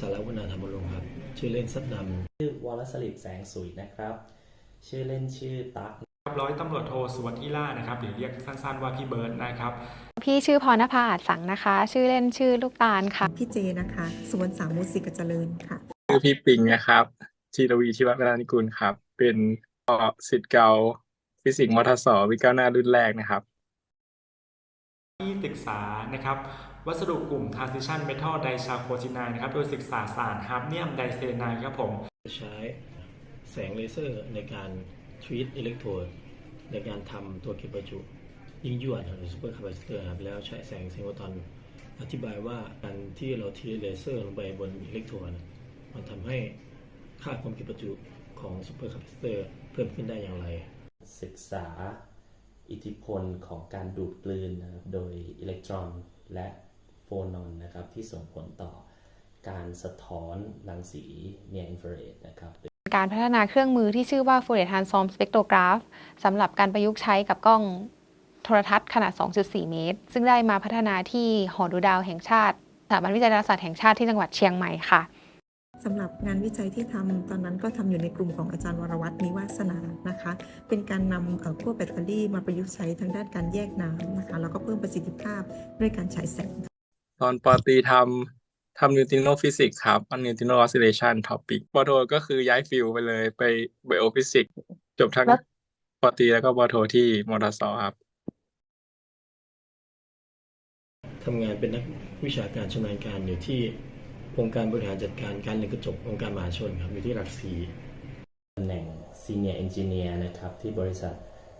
สารวนาธรรมรงค์ครับ ชื่อเล่นซับดำชื่อวรสลิดแสงสุยนะครับ ชื่อเล่นชื่อตั๊กครับร้อยตำรวจโทสุวัสดิ์อิล่านะครับหรือเรียกสั้นๆว่าพี่เบิร์ดนะครับพี่ชื่อพรณภาอาจสังนะคะ ชื่อเล่นชื่อลูกตาลค่ะ พี่เจนะคะ สุวรรณสามุสิกเจริญค่ะชื่อพี่ปิงนะครับชีรวีชิวัฒนานิกุลครับ เป็นสิทธิ์เก่าฟิสิกส์มทศวิก้าวหน้ารุ่นแรกนะครับที่ศึกษานะครับ วัสดุกลุ่ม transition metal d i c h a c o s i n i นะครับ โดยศึกษาสารฮาร์เนียมไดเซนายครับผม ใช้แสงเลเซอร์ในการ treat อิเล็กโทรดในการทำตัวเก็บประจุ ยิ่งยวดหรือซูเปอร์คาปาซิเตอร์ครับแล้วใช้แสงเซงโฟตอน อธิบายว่าการที่เราทีเลเซอร์ลงไปบนอิเล็กโทรดมันทำให้ค่าความเก็บประจุของซูเปอร์คาปาซิเตอร์เพิ่มขึ้นได้อย่างไร ศึกษาอิทธิพลของการดูดกลืนนะครับโดยอิเล็กตรอนและโฟนอนนะครับที่ส่งผลต่อการสะท้อนรังสีเนียอินฟราเรดนะครับการพัฒนาเครื่องมือที่ชื่อว่า Fourier Transform Spectrograph สำหรับการประยุกต์ใช้กับกล้องโทรทัศน์ขนาด 2.4 เมตร ซึ่งได้มาพัฒนาที่หอดูดาวแห่งชาติสถาบันวิจัยดาราศาสตร์แห่งชาติที่จังหวัดเชียงใหม่ค่ะสำหรับงานวิจัยที่ทำตอนนั้นก็ทำอยู่ในกลุ่มของอาจารย์วรวัตรนิวาสนานะคะ เป็นการนำเอ่อพวกแบตเตอรี่มาประยุกต์ใช้ทางด้านการแยกน้ำนะคะ แล้วก็เพิ่มประสิทธิภาพด้วยการฉายแสง ตอนปอตรีทำทำนิวติโนฟิสิกส์ครับนิวติโนออสซิเลชันท็อปิกปอโทก็คือย้ายฟิลไปเลยไปไบโอฟิสิกส์จบทั้งแล้วปอตรีแล้วก็ปอโทที่มอทสครับทำงานเป็นนักวิชาการชำนาญการอยู่ที่องค์การบริหารจัดการการเรือนกระจกองค์การมหาชนครับอยู่ที่หลักสี่ตำแหน่ง Senior Engineer นะครับที่บริษัท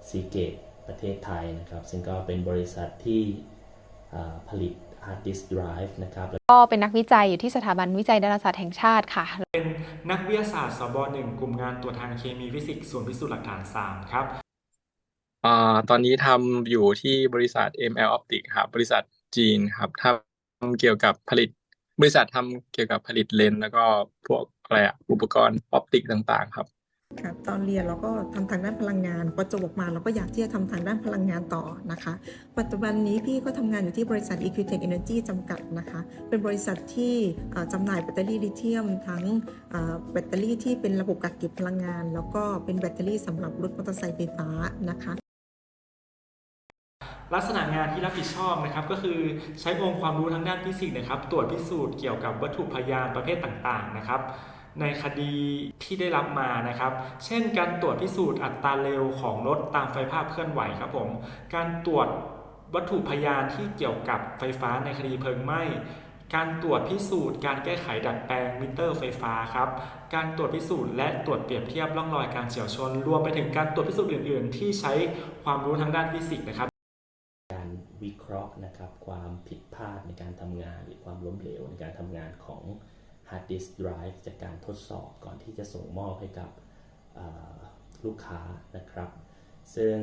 ซีเกตประเทศไทยนะครับ ซึ่งก็เป็นบริษัทที่อ่าผลิต Hard Disk Drive นะครับก็เป็นนักวิจัยอยู่ที่สถาบันวิจัยดาราศาสตร์แห่งชาติค่ะ เป็นนักวิทยาศาสตร์สบหนึ่งกลุ่มงานตรวจทางเคมีฟิสิกส์ส่วนย์พิสูจน์หลักฐาน3ครับอ่าตอนนี้ทำอยู่ที่บริษัท ML Optic ครับบริษัทจีนครับทำเกี่ยวกับผลิต บริษัททำเกี่ยวกับผลิตเลนส์แล้วก็พวกอะไรอะอุปกรณ์ออปติกต่างๆ ครับ ครับตอนเรียนเราก็ทำทางด้านพลังงานพอจบออกมาเราก็อยากที่จะทำทางด้านพลังงานต่อนะคะ ปัจจุบันนี้พี่ก็ทำงานอยู่ที่บริษัท Equitech Energy จำกัดนะคะ เป็นบริษัทที่เอ่อจำหน่ายแบตเตอรี่ลิเธียม ทั้งแบตเตอรี่ที่เป็นระบบกักเก็บพลังงาน แล้วก็เป็นแบตเตอรี่สำหรับรถมอเตอร์ไซค์ไฟฟ้านะคะลักษณะงานที่รับผิดชอบนะครับก็คือใช้องค์ความรู้ทางด้านฟิสิกส์นะครับ ตรวจพิสูจน์เกี่ยวกับวัตถุพยานประเภทต่างๆนะครับ ในคดีที่ได้รับมานะครับ เช่น การตรวจพิสูจน์อัตราเร็วของรถตามไฟภาพเคลื่อนไหวครับผม การตรวจวัตถุพยานที่เกี่ยวกับไฟฟ้าในคดีเพลิงไหม้ การตรวจพิสูจน์ การแก้ไขดัดแปลงมิเตอร์ไฟฟ้าครับ การตรวจพิสูจน์และตรวจเปรียบเทียบร่องรอยการเฉียวชน รวมไปถึงการตรวจพิสูจน์อื่น ๆ ที่ใช้ความรู้ทางด้านฟิสิกส์นะครับ การวิเคราะห์นะครับความผิดพลาดในการทำงานหรือความล้มเหลวในการทำงานของ Hard Disk Drive จากการทดสอบก่อนที่จะส่งมอบให้กับลูกค้านะครับ ซึ่ง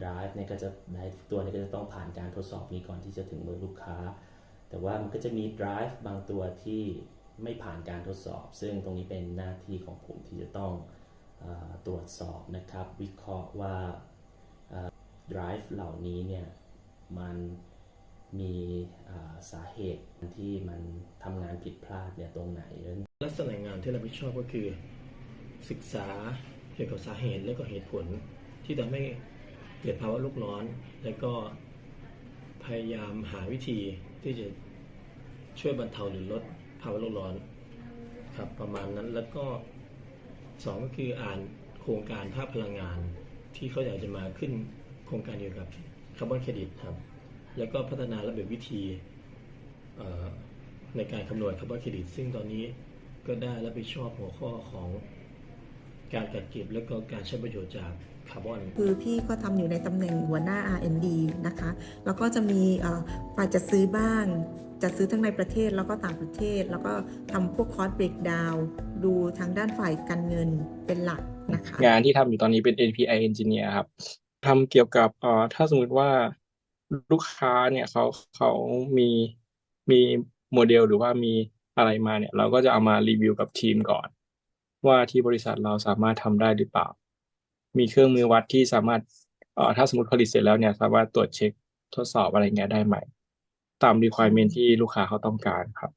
Drive เนี่ยก็จะได้ตัวนี้ก็จะต้องผ่านการทดสอบนี้ก่อนที่จะถึงมือลูกค้า แต่ว่ามันก็จะมี Drive บางตัวที่ไม่ผ่านการทดสอบ ซึ่งตรงนี้เป็นหน้าที่ของผมที่จะต้องอตรวจสอบนะครับ วิเคราะห์ว่า drive เหล่านี้เนี่ยมัน มีสาเหตุที่มันทำงานผิดพลาดเนี่ยตรงไหน ลักษณะงานที่เรับผิดชอบก็คือ ศึกษาเกี่ยวกับสาเหตุและก็เหตุผล ที่ทำให้เกิดภาวะโลกร้อน และก็พยายามหาวิธีที่จะช่วยบรรเทาหรือลดภาวะโลกร้อนครับประมาณนั้นแล้วก็สองก็คืออ่านโครงการภาคพลังงานที่เขาอยากจะมาขึ้นโครงการเกี่ยวกับคาร์บอนเครดิตครับ แล้วก็พัฒนาระเบียบวิธีเอ่อในการคำนวณคาร์บอนเครดิต ซึ่งตอนนี้ก็ได้รับผิดชอบหัวข้อของการจัดเก็บและก็การใช้ประโยชน์จากคาร์บอนคือพี่ก็ทำอยู่ในตำแหน่งหัวหน้า R&D นะคะ แล้วก็จะมีเอ่อฝ่ายจัดซื้อบ้างจัดซื้อทั้งในประเทศแล้วก็ต่างประเทศ แล้วก็ทำพวกคอร์สเบรกดาวดูทางด้านฝ่ายการเงินเป็นหลักนะคะ งานที่ทำอยู่ตอนนี้เป็น API Engineer ครับทำเกี่ยวกับเอ่อถ้าสมมติว่า ลูกค้าเนี่ยเขาเขามีมีโมเดลหรือว่ามีอะไรมาเนี่ย เราก็จะเอามารีวิวกับทีมก่อน ว่าที่บริษัทเราสามารถทำได้หรือเปล่า มีเครื่องมือวัดที่สามารถเอ่อถ้าสมมติผลิตเสร็จแล้วเนี่ย สามารถตรวจเช็คทดสอบอะไรเงี้ยได้ไหมตาม requirement ที่ลูกค้าเขาต้องการครับ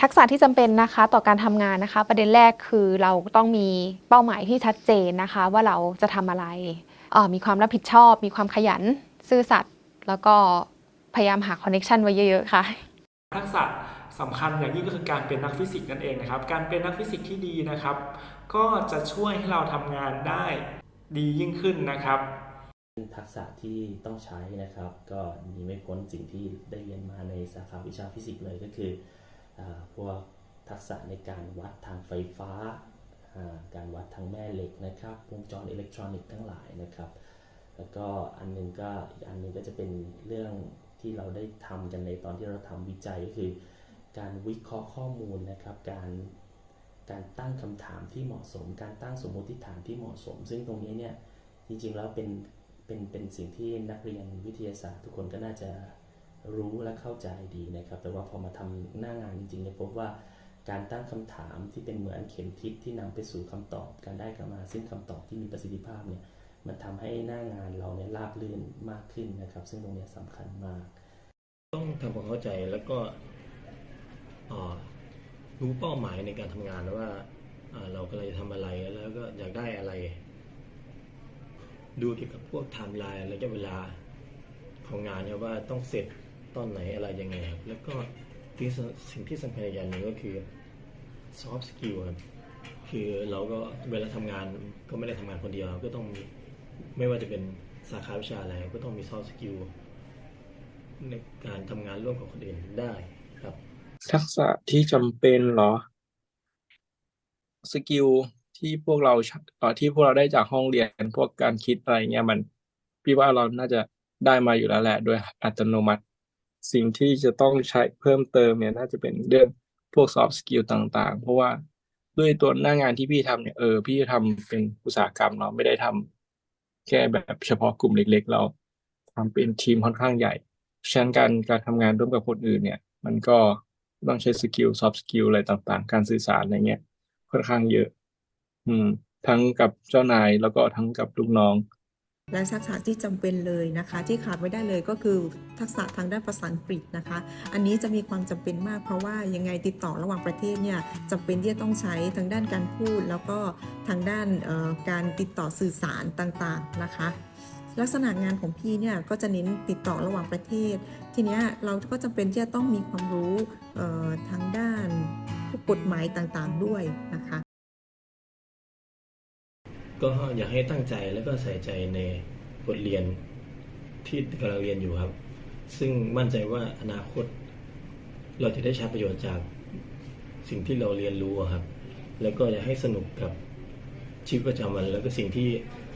ทักษะที่จำเป็นนะคะต่อการทำงานนะคะ ประเด็นแรกคือเราต้องมีเป้าหมายที่ชัดเจนนะคะ ว่าเราจะทำอะไร มีความรับผิดชอบ มีความขยัน ซื่อสัตย์แล้วก็พยายามหาคอนเน t ชันไว้เยอะๆค่ะ ทักษะสำคัญอย่างยิ่งก็คือการเป็นนักฟิสิกส์นั่นเองนะครับ การเป็นนักฟิสิกส์ที่ดีนะครับ ก็จะช่วยให้เราทำงานได้ดียิ่งขึ้นนะครับทักษะที่ต้องใช้นะครับ ก็หนีไม่พ้นสิ่งที่ได้เรียนมาในสาขาวิชาฟิสิกส์เลยก็คืออาพวกทักษะในการวัดทางไฟฟ้าอ่า การวัดทางแม่เหล็กนะครับวงจรอิเล็กทรอนิกส์ทั้งหลายนะครับ แล้วก็อันหนึงก็อีกอันหนึงก็จะเป็นเรื่องที่เราได้ทำกันในตอนที่เราทำวิจัยก็คือ การวิเคราะห์ข้อมูลนะครับ การการตั้งคำถามที่เหมาะสม การตั้งสมมติฐานที่เหมาะสม ซึ่งตรงนี้เนี่ยจริงๆแล้วเป็นเป็นเป็นสิ่งที่นักเรียนวิทยาศาสตร์ทุกคนก็น่าจะรู้และเข้าใจดีนะครับ แต่ว่าพอมาทำหน้างานจริงๆเนี่ยพบว่า การตั้งคำถามที่เป็นเหมือนเข็มทิศที่นำไปสู่คำตอบ การได้กลับมาซึ่งคำตอบที่มีประสิทธิภาพเนี่ยมันทำให้หน้างานเราเนี่ยราบรื่นมากขึ้นนะครับ ซึ่งตรงนี้ยสำคัญมาก ต้องทำความเข้าใจแล้วก็รู้เป้าหมายในการทำงานว่าเอ่อเรากำลังจะทำอะไรแล้วก็อยากได้อะไร ดูเกี่ยวกับพวกไทม์ไลน์ระยะเวลาของงานเนี่ยว่าต้องเสร็จตอนไหนอะไรยังไงครับแล้วก็ ที่สิ่งที่สำคัญอีกอย่างหนึ่งก็คือ soft skill ครับคือเราก็เวลาทำงานก็ไม่ได้ทำงานคนเดียวก็ต้องมีไม่ว่าจะเป็นสาขาวิชาอะไรก็ต้องมี soft skill ในการทำงานร่วมกับคนอื่นได้ครับ ทักษะที่จำเป็นเหรอสกิลที่พวกเราที่พวกเราได้จากห้องเรียนพวกการคิดอะไรเงี้ยมัน พี่ว่าเราน่าจะได้มาอยู่แล้วแหละโดยอัตโนมัติ สิ่งที่จะต้องใช้เพิ่มเติมเนี่ยน่าจะเป็นเรื่องพวก soft skill ต่างๆ เพราะว่าด้วยตัวหน้างานที่พี่ทำเนี่ยเออพี่ทำเป็นอุตสาหกรรมเราไม่ได้ทำแค่แบบเฉพาะกลุ่มเล็ก ๆ เราทำเป็นทีมค่อนข้างใหญ่ฉะนั้นการการทำงานร่วมกับคนอื่นเนี่ย มันก็ต้องใช้สกิล soft skill อะไรต่างๆ การสื่อสารอะไรเงี้ยค่อนข้างเยอะ อืม ทั้งกับเจ้านายแล้วก็ทั้งกับลูกน้อง และทักษะที่จำเป็นเลยนะคะ ที่ขาดไม่ได้เลยก็คือทักษะทางด้านภาษาอังกฤษนะคะ อันนี้จะมีความจำเป็นมากเพราะว่ายังไงติดต่อระหว่างประเทศเนี่ยจำเป็นที่จะต้องใช้ทางด้านการพูด แล้วก็ทางด้านการติดต่อสื่อสารต่างๆนะคะลักษณะงานของพี่เนี่ยก็จะเน้นติดต่อระหว่างประเทศ ทีนี้เราก็จำเป็นที่จะต้องมีความรู้ทางด้านกฎหมายต่างๆด้วยนะคะ ก็อยากให้ตั้งใจแล้วก็ใส่ใจในบทเรียนที่กำลังเรียนอยู่ครับ ซึ่งมั่นใจว่าอนาคต เราจะได้ใช้ประโยชน์จากสิ่งที่เราเรียนรู้ครับ แล้วก็อยากให้สนุกกับชีวิตประจำวัน แล้วก็สิ่งที่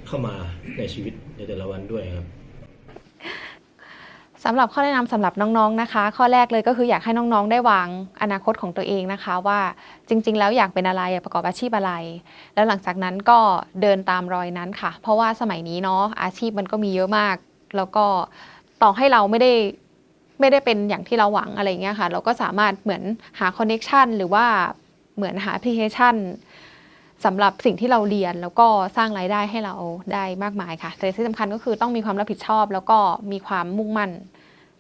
เข้ามาในชีวิตในแต่ละวันด้วยครับ สำหรับข้อแนะนำสำหรับน้องๆนะคะ ข้อแรกเลยก็คืออยากให้น้องๆ ได้วางอนาคตของตัวเองนะคะ ว่าจริง ๆ แล้วอยากเป็นอะไรอยากประกอบอาชีพอะไร แล้วหลังจากนั้นก็เดินตามรอยนั้นค่ะ เพราะว่าสมัยนี้เนาะอาชีพมันก็มีเยอะมาก แล้วก็ต่อให้เราไม่ได้ไม่ได้เป็นอย่างที่เราหวังอะไรเงี้ยค่ะ เราก็สามารถเหมือนหาคอนเน็ชันหรือว่าเหมือนหาแอปพลิเคชันสำหรับสิ่งที่เราเรียนแล้วก็สร้างรายได้ให้เราได้มากมายค่ะแต่ที่สำคัญก็คือต้องมีความรับผิดชอบ แล้วก็มีความมุ่งมั่น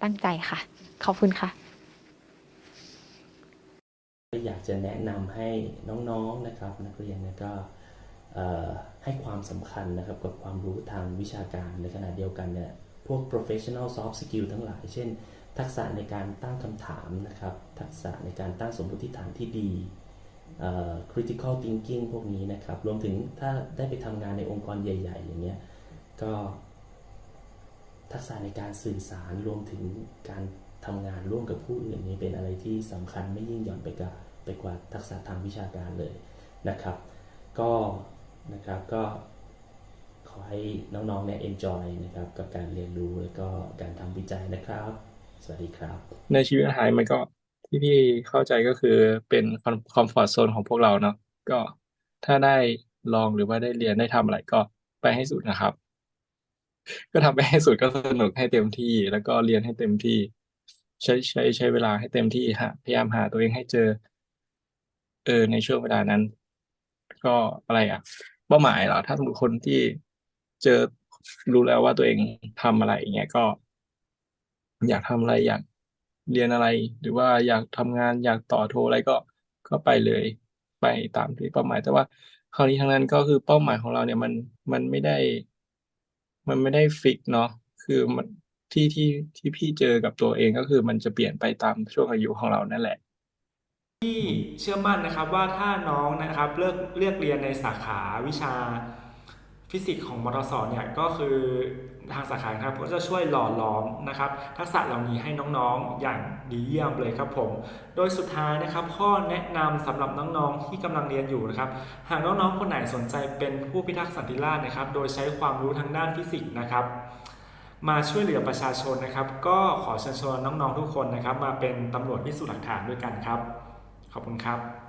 ตั้งใจค่ะ ขอบคุณค่ะ อยากจะแนะนำให้น้องๆนะครับ นักเรียนเนี่ยก็ให้ความสำคัญนะครับกับความรู้ทางวิชาการในขณะเดียวกันเนี่ยพวก professional soft skill ทั้งหลาย เช่น ทักษะในการตั้งคำถามนะครับ ทักษะในการตั้งสมมติฐานที่ดี critical thinking พวกนี้นะครับ รวมถึงถ้าได้ไปทำงานในองค์กรใหญ่ ๆ อย่างเงี้ย ก็ ทักษะในการสื่อสารรวมถึงการทำงานร่วมกับผู้อื่นนี่เป็นอะไรที่สำคัญไม่ยิ่งหย่อนไปกว่าไปกว่าทักษะทางวิชาการเลยนะครับ ก็นะครับก็ขอให้น้องๆเนี่ย enjoy นะครับกับการเรียนรู้แล้วก็การทำวิจัยนะครับ สวัสดีครับ ในชีวิตมหายมันก็ที่พี่เข้าใจก็คือเป็นคอมฟอร์ z โซนของพวกเราเนาะก็ถ้าได้ลองหรือว่าได้เรียนได้ทำอะไรก็ไปให้สุดนะครับ ก็ทำไปให้สุดก็สนุกให้เต็มที่ แล้วก็เรียนให้เต็มที่ ใช้ใช้ใช้เวลาให้เต็มที่ฮะพยายามหาตัวเองให้เจอ เออในช่วงเวลานั้น ก็อะไรอะ เป้าหมายเหรอถ้าสมมติคนที่เจอรู้แล้วว่าตัวเองทำอะไรอย่างเงี้ยก็ อยากทำอะไรอยากเรียนอะไร หรือว่าอยากทำงานอยากต่อโทอะไรก็ก็ไปเลยไปตามที่เป้าหมาย แต่ว่าคราวนี้ทั้งนั้นก็คือเป้าหมายของเราเนี่ยมันมันไม่ได้ มันไม่ได้ฟิกเนาะคือมันที่ที่ที่พี่เจอกับตัวเองก็คือมันจะเปลี่ยนไปตามช่วงอายุของเรานั่นแหละ ที่เชื่อมั่นนะครับว่าถ้าน้องนะครับเลือกเลือกเรียนในสาขาวิชา ฟิสิกส์ของมทสเนี่ยก็คือทางสาขาครับก็จะช่วยหล่อหลอมนะครับ ทักษะเหล่านี้ให้น้องๆอย่างดีเยี่ยมเลยครับผม โดยสุดท้ายนะครับข้อแนะนำสำหรับน้องๆที่กำลังเรียนอยู่นะครับ หากน้องๆคนไหนสนใจเป็นผู้พิทักษ์สันติราษฎร์นะครับ โดยใช้ความรู้ทางด้านฟิสิกส์นะครับมาช่วยเหลือประชาชนนะครับ ก็ขอเชิญชวนน้องๆทุกคนนะครับ มาเป็นตำรวจพิสูจน์หลักฐานด้วยกันครับ ขอบคุณครับ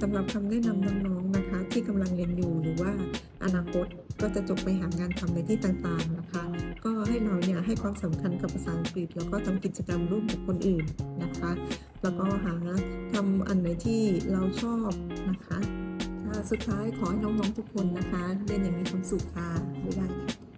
สำหรับคำแนะนำน้องๆนะคะ ที่กำลังเรียนอยู่หรือว่าอนาคตก็จะจบไปหางานทำในที่ต่างๆนะคะ ก็ให้เราเนี่ยให้ความสำคัญกับภาษาอังกฤษ แล้วก็ทำกิจกรรมร่วมกับคนอื่นนะคะ แล้วก็หาทำอันไหนที่เราชอบนะคะสุดท้ายขอให้น้องๆทุกคนนะคะเรียนอย่างมีความสุขค่ะบ๊ายบายค่ะ